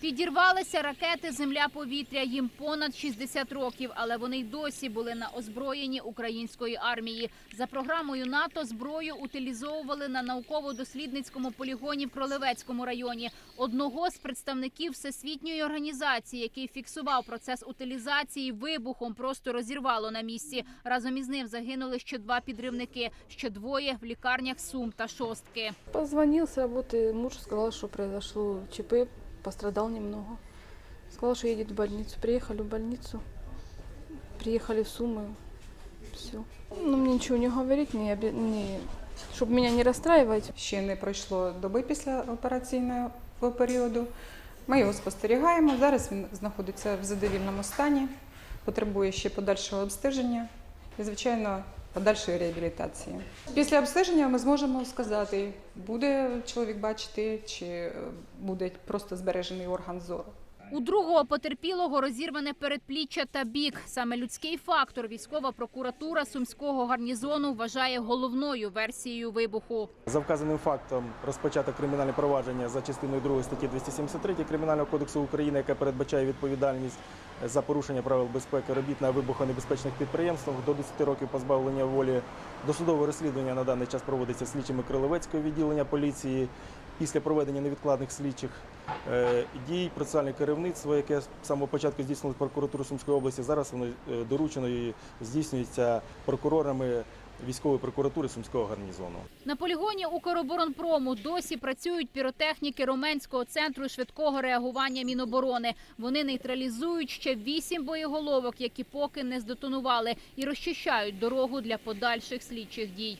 Підірвалися ракети Земля-повітря. Їм понад 60 років, але вони й досі були на озброєнні української армії. За програмою НАТО зброю утилізовували на науково-дослідницькому полігоні в Кролевецькому районі. Одного з представників всесвітньої організації, який фіксував процес утилізації, вибухом просто розірвало на місці. Разом із ним загинули ще два підривники, ще двоє в лікарнях Сум та Шостки. Позвонил с работы, муж сказал, что произошло ЧП, пострадал немного. Сказал, что едет в больницу. Приехали в больницу, приехали в Сумы, все. Ну, мне ничего не говорить, не, обе- не, чтобы меня не расстраивать. Ще не пройшло доби після операційного періоду. Ми його спостерігаємо. Зараз він знаходиться в задовільному стані, потребує ще подальшого обстеження і, звичайно, подальшої реабілітації. Після обстеження ми зможемо сказати, буде чоловік бачити, чи е, буде просто збережений орган зору. У другого потерпілого розірване передпліччя та бік. Саме людський фактор військова прокуратура сумського гарнізону вважає головною версією вибуху. За вказаним фактом розпочато кримінальне провадження за частиною 2 статті 273 Кримінального кодексу України, яке передбачає відповідальність за порушення правил безпеки робіт на вибухонебезпечних підприємствах до 10 років позбавлення волі. Досудове розслідування на даний час проводиться слідчими Криловецького відділення поліції. Після проведення невідкладних слідчих е, дій процесуальне керівництво, яке з самого початку здійснилось прокуратурою Сумської області, зараз воно е, доручено і здійснюється прокурорами військової прокуратури Сумського гарнізону. На полігоні Укроборонпрому досі працюють піротехніки Роменського центру швидкого реагування Міноборони. Вони нейтралізують ще вісім боєголовок, які поки не здетонували, і розчищають дорогу для подальших слідчих дій.